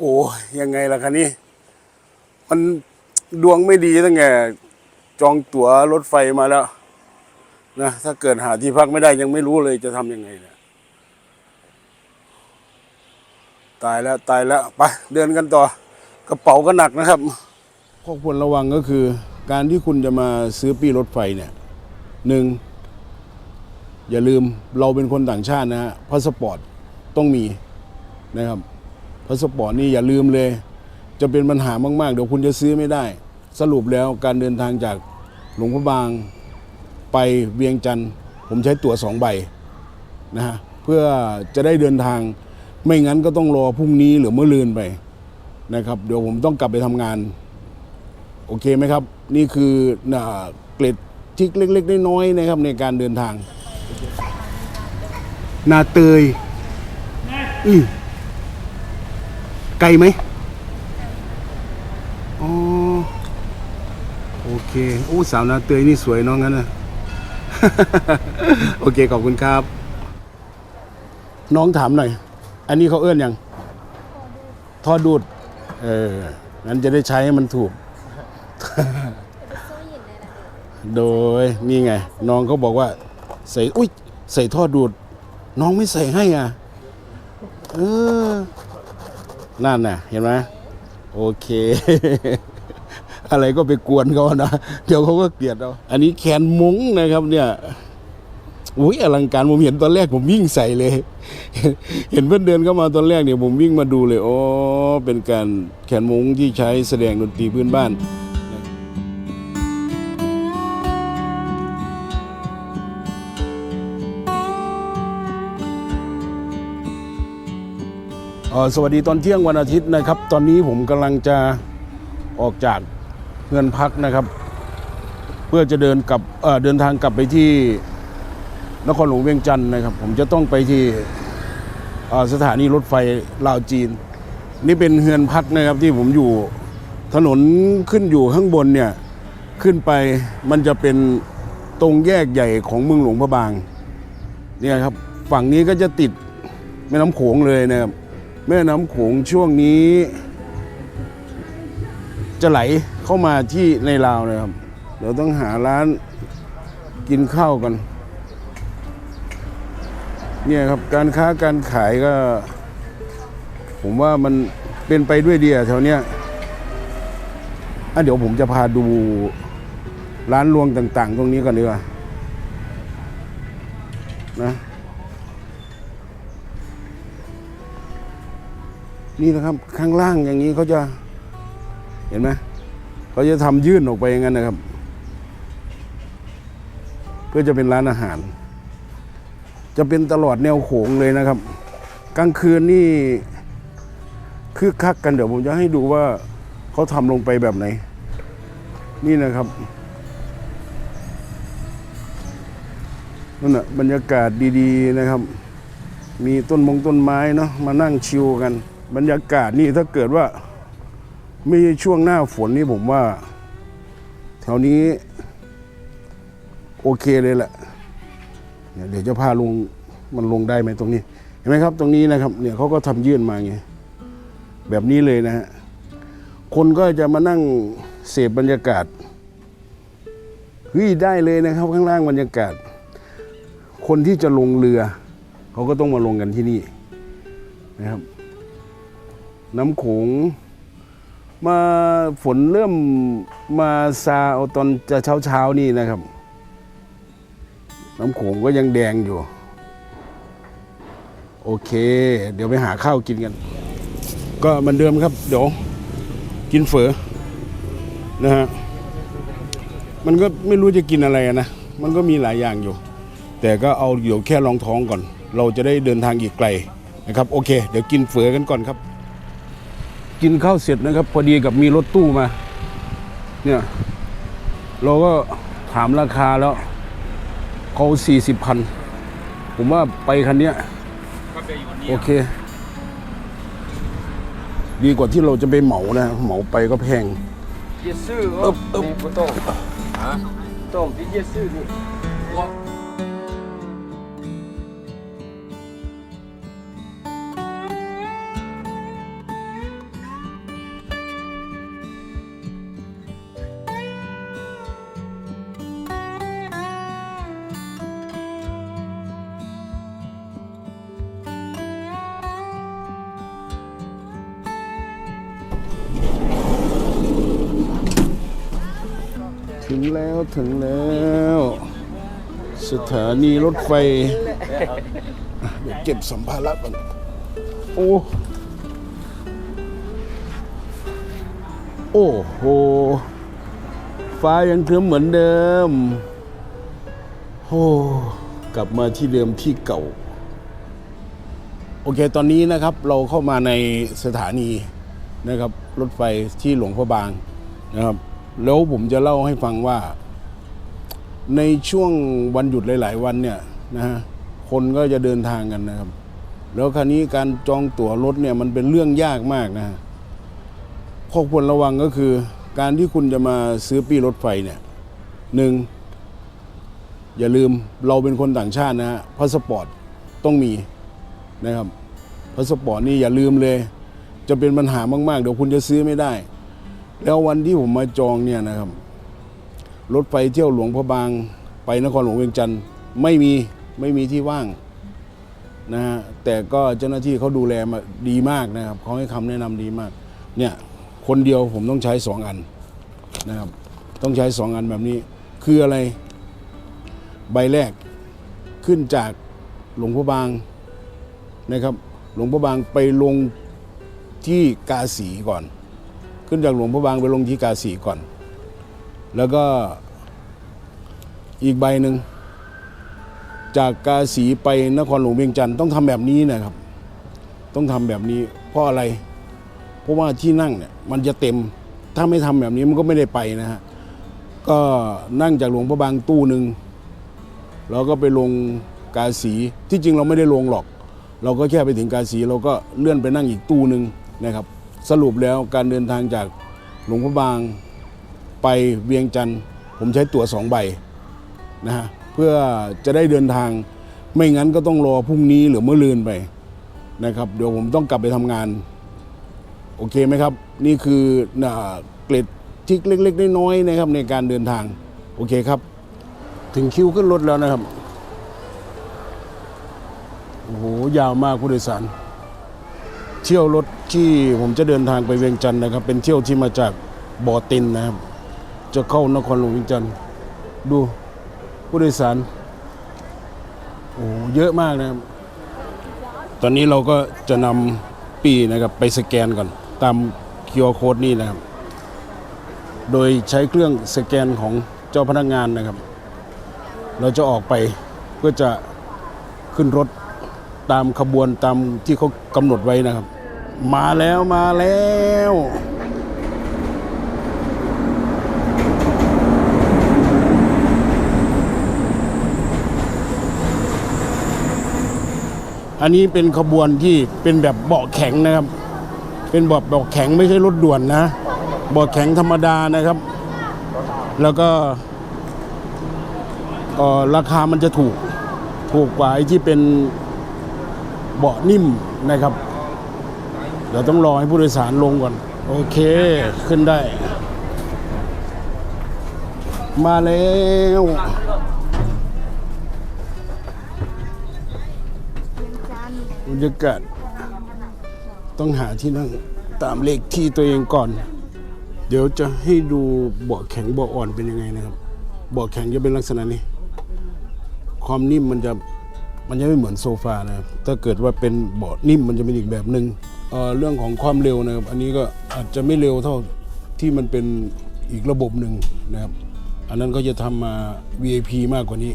โอ้ยยังไงล่ะคะนี่มันดวงไม่ดีตั้งแต่จองตั๋วรถไฟมาแล้วนะถ้าเกิดหาที่พักไม่ได้ยังไม่รู้เลยจะทำยังไงเนี่ยตายแล้วตายแล้วไปเดินกันต่อกระเป๋าก็หนักนะครับข้อควรระวังก็คือ การที่คุณจะมาซื้อปีรถไฟเนี่ยหนึ่งอย่าลืมเราเป็นคนต่างชาตินะฮะพาสปอร์ตต้องมีนะครับ พาสปอร์ตนี่อย่าลืมเลย จะเป็นปัญหามากๆ เดี๋ยวคุณจะซื้อไม่ได้ สรุปแล้วการเดินทางจากหลวงพระบางไปเวียงจันทร์ผมใช้ตั๋วสองใบนะฮะเพื่อจะได้เดินทางไม่งั้นก็ต้องรอพรุ่งนี้หรือเมื่อลืนไปนะครับ เดี๋ยวผมต้องกลับไปทำงาน โอเคไหมครับ นี่คือน่ะเกล็ดทิกเล็ก ๆ น้อยๆนะครับในการเดินทาง นาเตยอือ ไกลไหมอ๋อโอเคโอ้สาวนาเตยนี่สวยเน้องงั้นนะ โอเคขอบคุณครับ น้องถามหน่อย อันนี้เขาเอื้อนยังทอดูด เอองั้นจะได้ใช้ให้มันถูก โดยนี่ไง น้องเขาบอกว่า ใส่อุ้ยใส่ท่อดูด น้องไม่ใส่ให้อะ เออ นั่นน่ะ เห็นไหมโอเค อะไรก็ไปกวนเขานะ เดี๋ยวเขาก็เกลียดเราอันนี้แขนมุ้งนะครับ เนี่ยอุ้ยอลังการผมเห็นตอนแรกผมวิ่งใส่เลย เห็นเพื่อนเดินเข้ามาตอนแรกเนี่ยผมวิ่งมาดูเลยอ๋อเป็นการแขนมุ้งที่ใช้แสดงดนตรีพื้นบ้าน สวัสดีตอนเที่ยงวันอาทิตย์นะครับ ตอนนี้ผมกำลังจะออกจากเงินพักนะครับ เพื่อจะเดินกลับเเดินทางกลับไปที่นครหลวงเวียงจันทร์นะครับ ผมจะต้องไปที่สถานีรถไฟลาวจีน นี่เป็นเฮือนพักนะครับที่ผมอยู่ถนนขึ้นอยู่ข้างบนเนี่ยขึ้นไปมันจะเป็นตรงแยกใหญ่ของเมืองหลวงพระบางเนี่ยครับฝั่งนี้ก็จะติดแม่น้ำโขงเลยนะครับ แม่น้ำโขงช่วงนี้ จะไหลเข้ามาที่ในลาวนะครับเดี๋ยวต้องหาร้านกินข้าวกัน เนี่ยครับการค้าการขายก็ ผมว่ามันเป็นไปด้วยเดียแถวเนี้ยอะเดี๋ยวผมจะพาดูร้านรวงต่าง ๆ ตรงนี้ก่อนดีกว่านะ นี่นะครับข้างล่างอย่างนี้เขาจะเห็นไหมเขาจะทำยื่นออกไปอย่างนั้นนะครับ เพื่อจะเป็นร้านอาหาร จะเป็นตลอดแนวโขงเลยนะครับ กลางคืนนี่คึกคักกันเดี๋ยวผมจะให้ดูว่าเขาทำลงไปแบบไหน นี่นะครับนั่นน่ะบรรยากาศดีๆนะครับ มีต้นมงต้นไม้เนาะมานั่งชิวกัน บรรยากาศนี่ถ้าเกิดว่าไม่ช่วงหน้าฝนนี่ผมว่า แถวนี้ โอเคเลยแหละเดี๋ยวจะพาลงมันลงได้ไหมตรงนี้ เห็นไหมครับ ตรงนี้นะครับเนี่ยเขาก็ทำยื่นมาไงแบบนี้เลยนะฮะคนก็จะมานั่งเสพบรรยากาศเฮ้ยได้เลยนะครับ ข้างล่างบรรยากาศ คนที่จะลงเรือ เขาก็ต้องมาลงกันที่นี่นะครับ น้ำโขงมาฝนเริ่มมาซาเอาตอนจะเช้าเช้านี่นะครับ น้ำโขงก็ยังแดงอยู่ โอเค เดี๋ยวไปหาข้าวกินกัน ก็เหมือนเดิมครับ เดี๋ยว กินเฝอนะฮะมันก็ไม่รู้จะกินอะไรนะ มันก็มีหลายอย่างอยู่ แต่ก็เอาเดี๋ยวแค่ลองท้องก่อน เราจะได้เดินทางอีกไกลนะครับ โอเค เดี๋ยวกินเฝอกันก่อนครับ กินข้าวเสร็จนะครับ พอดีกับมีรถตู้มา เนี่ยเราก็ถามราคาแล้วเขาสี่สิบพันผมว่าไปคันนี้โอเค ดีกว่าที่เราจะไปเหมานะ เหมาไปก็แพงเยซื้อเออเออต้องต้ที่เยซื้อ งแล้วถึงแล้ว สถานีรถไฟเดี๋ยวเก็บสัมภาระก่อนโอ้โอ้โห ฟ้ายังครึ้มเหมือนเดิมโอ้กลับมาที่เดิมที่เก่า โอเคตอนนี้นะครับเราเข้ามาในสถานีนะครับ รถไฟที่หลวงพระบางนะครับ แล้วผมจะเล่าให้ฟังว่า ในช่วงวันหยุดหลาย ๆ วันเนี่ยนะฮะคนก็จะเดินทางกันนะครับ แล้วคราวนี้การจองตั๋วรถเนี่ยมันเป็นเรื่องยากมากนะข้อควรระวังก็คือ การที่คุณจะมาซื้อปีรถไฟเนี่ยหนึ่งอย่าลืมเราเป็นคนต่างชาตินะฮะพาสปอร์ตต้องมีนะครับพาสปอร์ตนี่อย่าลืมเลย จะเป็นปัญหามาก ๆ เดี๋ยวคุณจะซื้อไม่ได้ แล้ววันที่ผมมาจองเนี่ยนะครับ รถไฟเที่ยวหลวงพระบาง ไปนครหลวงเวียงจันทร์ไม่มีไม่มีที่ว่างนะฮะแต่ก็เจ้าหน้าที่เขาดูแลมาดีมากนะครับเขาให้คำแนะนำดีมาก เนี่ยคนเดียวผมต้องใช้สองอันนะครับ ต้องใช้สองอันแบบนี้ คืออะไร ใบแรกขึ้นจากหลวงพระบางนะครับ หลวงพระบางไปลงที่กาสีก่อน ขึ้นจากหลวงพระบางไปลงที่กาสีก่อน แล้วก็อีกใบหนึ่ง จากกาสีไปนครหลวงเวียงจันทร์ต้องทำแบบนี้นะครับ ต้องทำแบบนี้เพราะอะไร เพราะว่าที่นั่งเนี่ยมันจะเต็มถ้าไม่ทำแบบนี้มันก็ไม่ได้ไปนะฮะก็นั่งจากหลวงพระบางตู้หนึ่งเราก็ไปลงกาสีที่จริงเราไม่ได้ลงหรอก เราก็แค่ไปถึงกาสีเราก็เลื่อนไปนั่งอีกตู้หนึ่งนะครับ สรุปแล้วการเดินทางจากหลวงพระบางไปเวียงจันทร์ผมใช้ตั๋วสองใบนะฮะเพื่อจะได้เดินทางไม่งั้นก็ต้องรอพรุ่งนี้หรือเมื่อลืนไปนะครับ เดี๋ยวผมต้องกลับไปทำงาน โอเคไหมครับ นี่คือเกร็ดทิกเล็ก ๆ น้อยๆนะครับในการเดินทาง โอเคครับ ถึงคิวขึ้นรถแล้วนะครับ โอ้โห ยาวมากผู้โดยสาร เที่ยวรถที่ผมจะเดินทางไปเวียงจันทร์นะครับ เป็นเที่ยวที่มาจากบ่อตินนะครับ จะเข้านครหลวงเวียงจันทร์ดูผู้โดยสารโอ้โหเยอะมากนะครับ ตอนนี้เราก็จะนำปีนะครับไปสแกนก่อน ตาม QR Code นี่นะครับ โดยใช้เครื่องสแกนของเจ้าพนักงานนะครับ เราจะออกไปเพื่อจะขึ้นรถ ตามขบวนตามที่เขากำหนดไว้นะครับ มาแล้วมาแล้วอันนี้เป็นขบวนที่เป็นแบบเบาะแข็งนะครับ เป็นแบบเบาะแข็งไม่ใช่รถด่วนนะ เบาะแข็งธรรมดานะครับ แล้วก็ออราคามันจะถูก ถูกกว่าไอ้ที่เป็น เบาะนิ่มนะครับ เดี๋ยวต้องรอให้ผู้โดยสารลงก่อน โอเคขึ้นได้ มาแล้วบรรยากาศต้องหาที่นั่งตามเลขที่ตัวเองก่อน เดี๋ยวจะให้ดูเบาะแข็งเบาะอ่อนเป็นยังไงนะครับ เบาะแข็งจะเป็นลักษณะนี้ ความนิ่มมันจะ มันจะไม่เหมือนโซฟานะครับถ้าเกิดว่าเป็นเบาะนิ่มมันจะเป็นอีกแบบหนึ่งเอ่อเรื่องของความเร็วนะครับ อันนี้ก็อาจจะไม่เร็วเท่าที่มันเป็นอีกระบบหนึ่งนะครับ อันนั้นก็จะทำมา VIP มากกว่านี้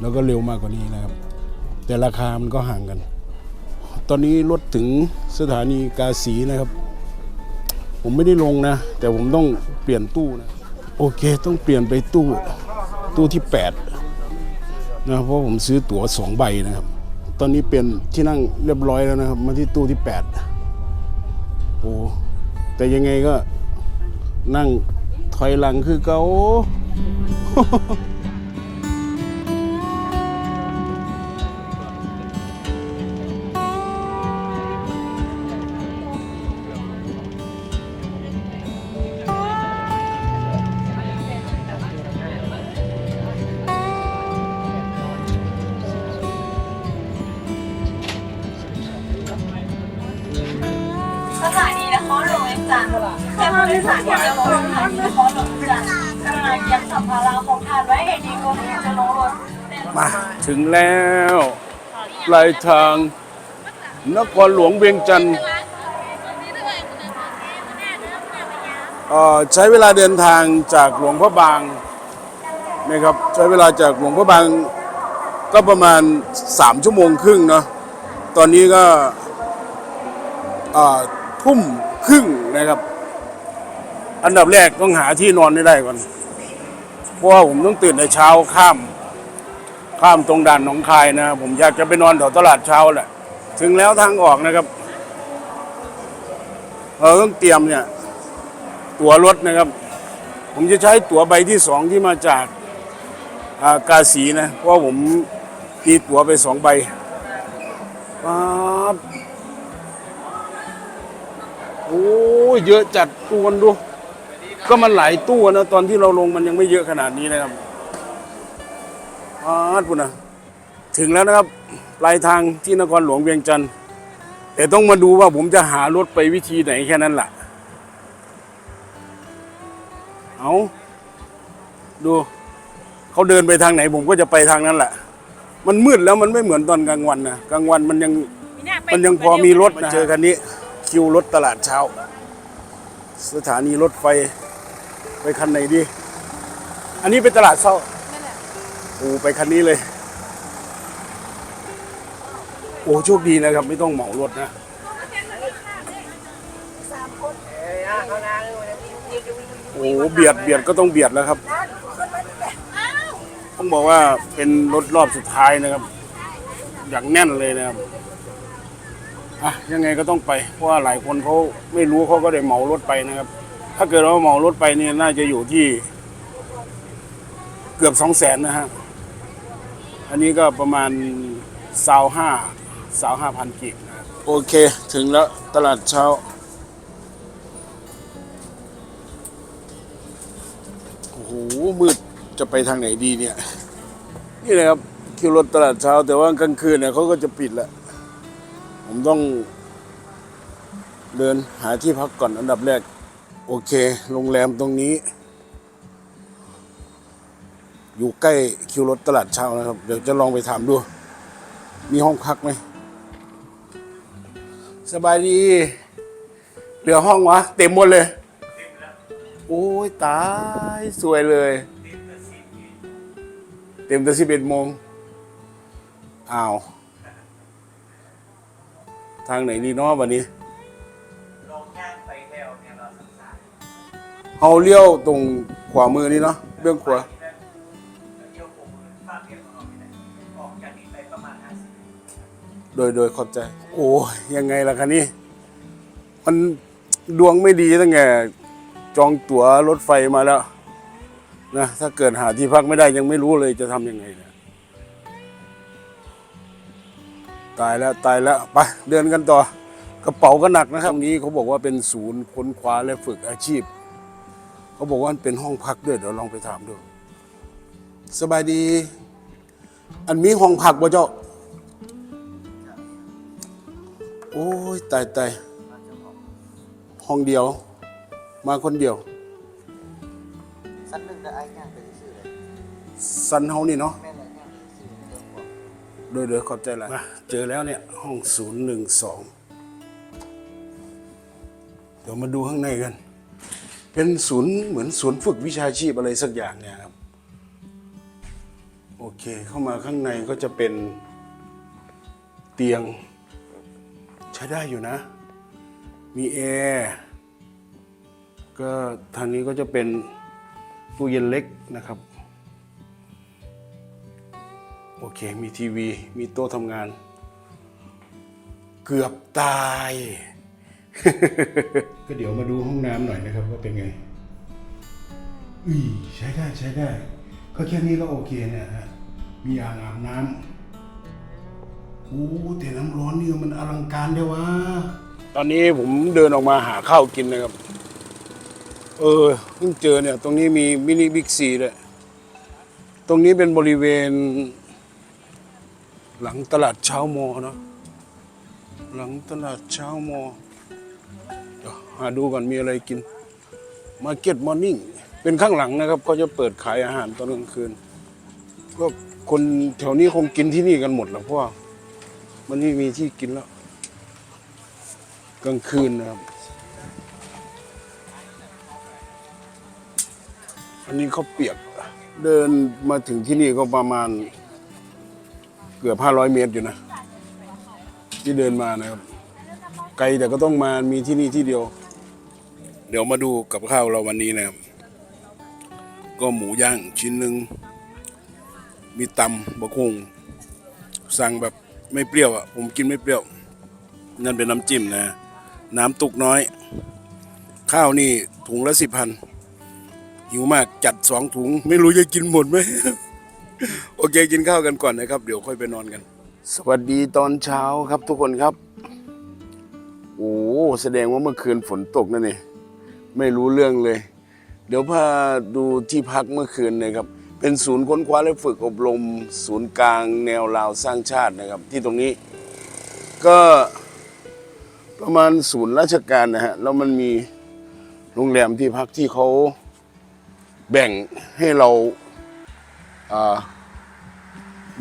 แล้วก็เร็วมากกว่านี้นะครับ แต่ราคามันก็ห่างกัน ตอนนี้รถถึงสถานีกาสีนะครับ ผมไม่ได้ลงนะ แต่ผมต้องเปลี่ยนตู้นะ โอเค ต้องเปลี่ยนไปตู้ตู้ที่ 8 นะเพราะผมซื้อตั๋วสองใบนะครับ ตอนนี้เปลี่ยนที่นั่งเรียบร้อยแล้วนะครับ มาที่ตู้ที่ 8 โอ้แต่ยังไงก็นั่งถอยหลังคือเกา รอยากจะลงรถทันด้เพราะหลังจันทร์กรุณาเก็บสัมภาระของทานไว้ให้ดีก่อนที่จะลงรถมาถึงแล้วปลายทางนครหลวงเวียงจันทร์ใช้เวลาเดินทางจากหลวงพระบางนะครับใช้เวลาจากหลวงพระบางก็ประมาณ 3 ชั่วโมงครึ่งเนาะตอนนี้ก็ทุ่มครึ่งนะครับ อันดับแรกต้องหาที่นอนได้ก่อน เพราะว่าผมต้องตื่นในเช้าข้าม ข้ามตรงด่านหนองคายนะ ผมอยากจะไปนอนแถวตลาดเช้าแหละ ถึงแล้วทางออกนะครับ เราต้องเตรียมเนี่ย ตั๋วรถนะครับ ผมจะใช้ตั๋วใบที่สองที่มาจากากาสีนะ เพราะผมตีตั๋วไปสองใบป๊าบโอ้ยเยอะจัดตู้กันดู ก็มันหลายตู้นะตอนที่เราลงมันยังไม่เยอะขนาดนี้นะครับอาดปุ่นนะถึงแล้วนะครับ ปลายทางที่นครหลวงเวียงจันทร์แต่ต้องมาดูว่าผมจะหารถไปวิธีไหนแค่นั้นแหละเอาดูเขาเดินไปทางไหนผมก็จะไปทางนั้นแหละ มันมืดแล้วมันไม่เหมือนตอนกลางวันนะกลางวันมันยังมันยังพอมีรถนะเจอคันนี้ คิวรถตลาดเช้า สถานีรถไฟ ไปคันไหนดี อันนี้เป็นตลาดเช้าโอ้ไปคันนี้เลย โอ้โชคดีนะครับ ไม่ต้องเหมารถนะโอ้เบียดเบียดก็ต้องเบียดแล้วครับ ต้องบอกว่าเป็นรถรอบสุดท้ายนะครับ อย่างแน่นเลยนะครับอะยังไงก็ต้องไป เพราะว่าหลายคนเขาไม่รู้เขาก็ได้เหมารถไปนะครับ ถ้าเกิดว่าเหมารถไปเนี่ยน่าจะอยู่ที่เกือบสองแสนนะฮะ อันนี้ก็ประมาณสาวห้าสาวห้าพันกิกนะครับโอเค ถึงแล้วตลาดเช้า โอ้โห มืดจะไปทางไหนดีเนี่ย นี่นะครับคิวรถตลาดเช้า แต่ว่ากลางคืนเนี่ยเขาก็จะปิดแล้วผมต้องเดินหาที่พักก่อนอันดับแรก โอเค โรงแรมตรงนี้ อยู่ใกล้คิวรถตลาดเช้านะครับ เดี๋ยวจะลองไปถามดู มีห้องพักไหม สบายดี เหลือห้องวะ เต็มหมดเลย โอ้ย ตาย สวยเลย เต็มแต่สิบเอ็ดโมงอ้าว ทางไหนดีเนาะวันนี้ เฮาเลี้ยวตรงขวามือนี่เนาะเบื้องขวาโดยโดยขอบใจ โอ้ยยังไงล่ะคะนี่มันดวงไม่ดีตั้งแต่จองตั๋วรถไฟมาแล้วนะถ้าเกิดหาที่พักไม่ได้ยังไม่รู้เลยจะทำยังไงเนี่ยตายแล้วตายแล้วไปเดินกันต่อกระเป๋าก็หนักนะครับนี้เขาบอกว่าเป็นศูนย์ค้นคว้าและฝึกอาชีพ เขาบอกว่ามันเป็นห้องพักด้วยเดี๋ยวลองไปถามดู สบายดี อันมีห้องพักบ่เจ้า โอ้ยตายตายห้องเดียว มาคนเดียว สั้นหนึ่งแต่ไอ้ย่างไปซื้อเลยสันเฮานี่เนาะ แม่เลยย่างไปซื้อเรื่องของโดยโดยขอบใจหลายมาเจอแล้วเนี่ยห้องศูนย์หนึ่งสองเดี๋ยวมาดูข้างในกัน เป็นศูนย์เหมือนศูนย์ฝึกวิชาชีพอะไรสักอย่างเนี่ยครับ โอเคเข้ามาข้างในก็จะเป็นเตียง ใช้ได้อยู่นะ มีแอร์ก็ทางนี้ก็จะเป็นตู้เย็นเล็กนะครับ โอเคมีทีวี มีโต๊ะทำงาน เกือบตาย ก็เดี๋ยวมาดูห้องน้ำหน่อยนะครับว่าเป็นไงอือใช้ได้ใช้ได้ ก็แค่นี้ก็โอเคเนี่ยฮะมีอ่างอาบน้ำโอ้แต่น้ำร้อนนี่มันอลังการเดียววะตอนนี้ผมเดินออกมาหาข้าวกินนะครับ เออเพิ่งเจอเนี่ย ตรงนี้มีมินิบิ๊กซีด้วยตรงนี้เป็นบริเวณ หลังตลาดเช้ามอเนาะหลังตลาดเช้ามอเดี๋ยว หาดูก่อนมีอะไรกินมาเก็ตมอร์นิ่งเป็นข้างหลังนะครับเขาจะเปิดขายอาหารตอนกลางคืนก็คนแถวนี้คงกินที่นี่กันหมดแล้วเพราะว่ามันไม่มีที่กินแล้ว กลางคืนนะครับ อันนี้เขาเปียกเดินมาถึงที่นี่ก็ประมาณ เกือบห้าร้อยเมตรอยู่นะ ที่เดินมานะครับ ไกลแต่ก็ต้องมามีที่นี่ที่เดียว เดี๋ยวมาดูกับข้าวเราวันนี้นะครับ ก็หมูย่างชิ้นหนึ่งมีตำบะคุงสั่งแบบไม่เปรี้ยวอะผมกินไม่เปรี้ยว นั่นเป็นน้ำจิ้มนะ น้ำตุกน้อย ข้าวนี่ถุงละสิบพันหิวมากจัดสองถุง ไม่รู้จะกินหมดไหมโอเคกินข้าวกันก่อนนะครับ เดี๋ยวค่อยไปนอนกัน สวัสดีตอนเช้าครับทุกคนครับ โอ้แสดงว่าเมื่อคืนฝนตกนั่นนี่ ไม่รู้เรื่องเลย เดี๋ยวพาดูที่พักเมื่อคืนนะครับ เป็นศูนย์ค้นคว้าและฝึกอบรม ศูนย์กลางแนวราวสร้างชาตินะครับ ที่ตรงนี้ ก็ประมาณศูนย์ราชการนะฮะแล้วมันมีโรงแรมที่พักที่เขาแบ่งให้เราา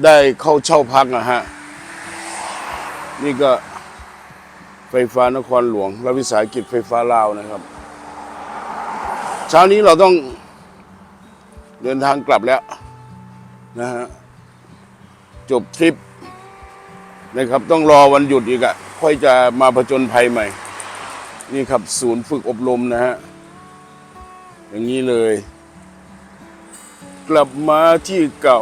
ได้เข้าเช่าพักนะฮะ นี่ก็ไฟฟ้านครหลวงรัฐวิสาหกิจไฟฟ้าลาวนะครับ เช้านี้เราต้องเดินทางกลับแล้วนะฮะจบทริปนะครับ ต้องรอวันหยุดอีกอะค่อยจะมาผจญภัยใหม่ นี่ครับ ศูนย์ฝึกอบรมนะฮะ อย่างนี้เลย กลับมาที่เก่า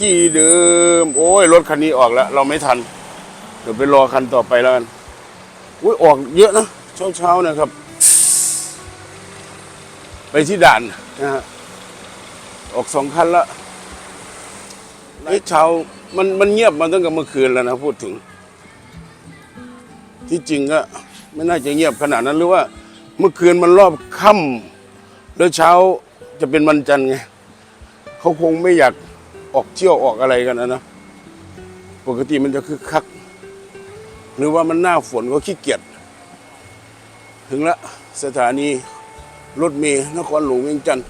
ที่เดิม โอ้ย รถคันนี้ออกแล้ว เราไม่ทัน เดี๋ยวไปรอคันต่อไปแล้วกันอุ้ยออกเยอะนะเช้าๆนะครับ ไปที่ด่านนะฮะออกสองคันละไอ้ยเช้ามันมันเงียบมาตั้งแต่เมื่อคืนแล้วนะพูดถึง ที่จริงก็ไม่น่าจะเงียบขนาดนั้นหรือว่า เมื่อคืนมันรอบค่ำแล้วเช้าจะเป็นวันจันทร์ไงเขาคงไม่อยากออกเที่ยวออกอะไรกันนะนะปกติมันจะคึกคัก หรือว่ามันหน้าฝนก็ขี้เกียจถึงละสถานี รถเมล์นครหลวงเวียงจันทร์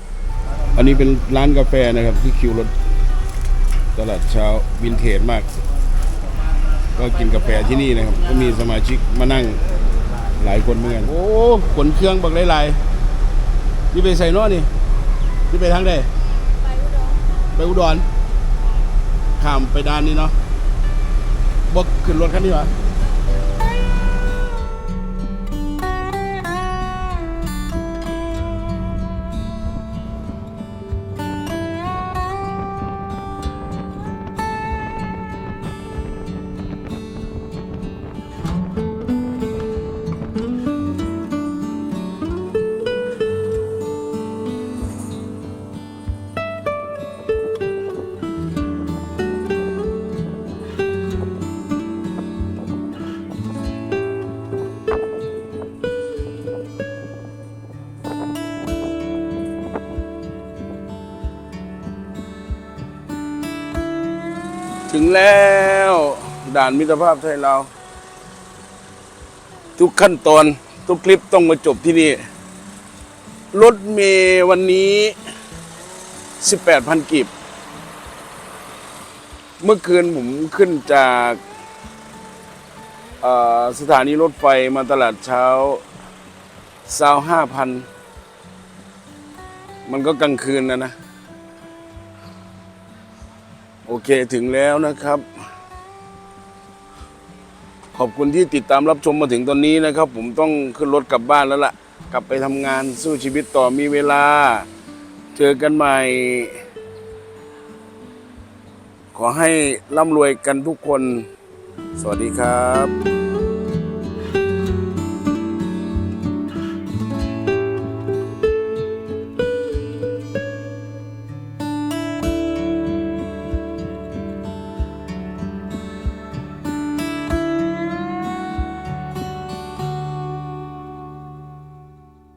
อันนี้เป็นร้านกาแฟนะครับ ที่คิวรถตลาดเช้าวินเทจมาก ก็กินกาแฟที่นี่นะครับ ก็มีสมาชิกมานั่งหลายคนเหมือนกัน โอ้ขนเครื่องบักหลายๆนี่ไปใส่นอนี่นี่ไปทางใดไปอุดรข้ามไปด้านนี้เนาะบกขึ้นรถคันนี้วะ ถึงแล้ว ด่านมิตรภาพไทยลาวทุกขั้นตอน ทุกคลิปต้องมาจบที่นี่ รถเมย์วันนี้ 18,000กีบเมื่อคืนผมขึ้นจากสถานีรถไฟมาตลาดเช้าซาวห้าพัน มันก็กลางคืนนะนะ โอเคถึงแล้วนะครับ ขอบคุณที่ติดตามรับชมมาถึงตอนนี้นะครับ ผมต้องขึ้นรถกลับบ้านแล้วล่ะ กลับไปทำงานสู้ชีวิตต่อมีเวลา เจอกันใหม่ ขอให้ร่ำรวยกันทุกคน สวัสดีครับ